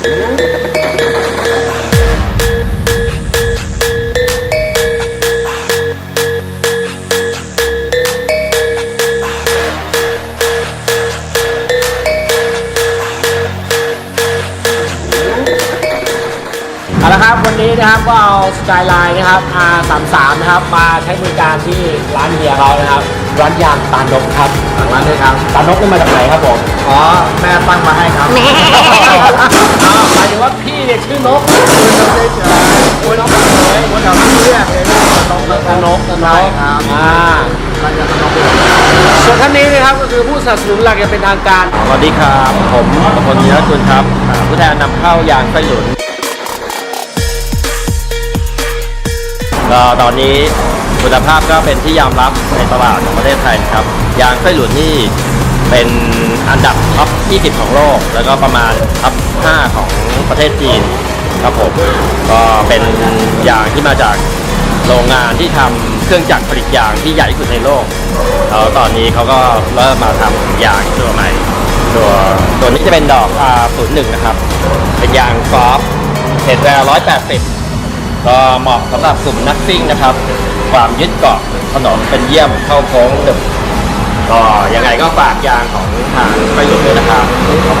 เอาละครับวันนี้นะครับก็เอาสกายไลน์นะครับ R33 นะครับมาใช้บริการที่ร้านเฮียเขานะครับ ร้านยางตาลนกครับร้านนี้ครับตาลนกนี่มาจากไหนครับผม อ๋อ แม่ตั้งมาให้ครับอ้าวหมายถึงว่าพี่เนี่ยชื่อนกคุณนกเฉยๆคุณนกเฉยๆคุณแถวนี้เรียกเลยนกตา ลนกตาลนกครับ อ่าร้านยางตาลนกส่วนท่านนี้นะครับก็คือผู้สนับสนุนหลักอย่างเป็นทางการ สวัสดีครับ ผมประพลยีรกุลครับอ่าผู้แทนนำเข้ายางไส้หลุนก็ตอนนี้คุณภาพก็เป็นที่ยอมรับในตลาดของประเทศไทยนะครับ ยางไส้หลุนนี่เป็นอันดับท็อป 20 ของโลก แล้วก็ประมาณท็อป 5 ของประเทศจีนครับผม ก็เป็นยางที่มาจาก โรงงานที่ทำเครื่องจักรผลิตยางที่ใหญ่ที่สุดในโลกแล้วตอนนี้เขาก็เริ่มมาทำยางตัวใหม่ ตัวตัวนี้จะเป็นดอก R01 นะครับ เป็นยางกอล์ฟเห็ดแวร์180 ก็เหมาะสำหรับกลุ่มนักซิ่งนะครับ ความยึดเกาะถนนเป็นเยี่ยมเข้าโค้งดึกก็ยังไงก็ฝากยางของทางไปหลุดด้วยนะครับขอบ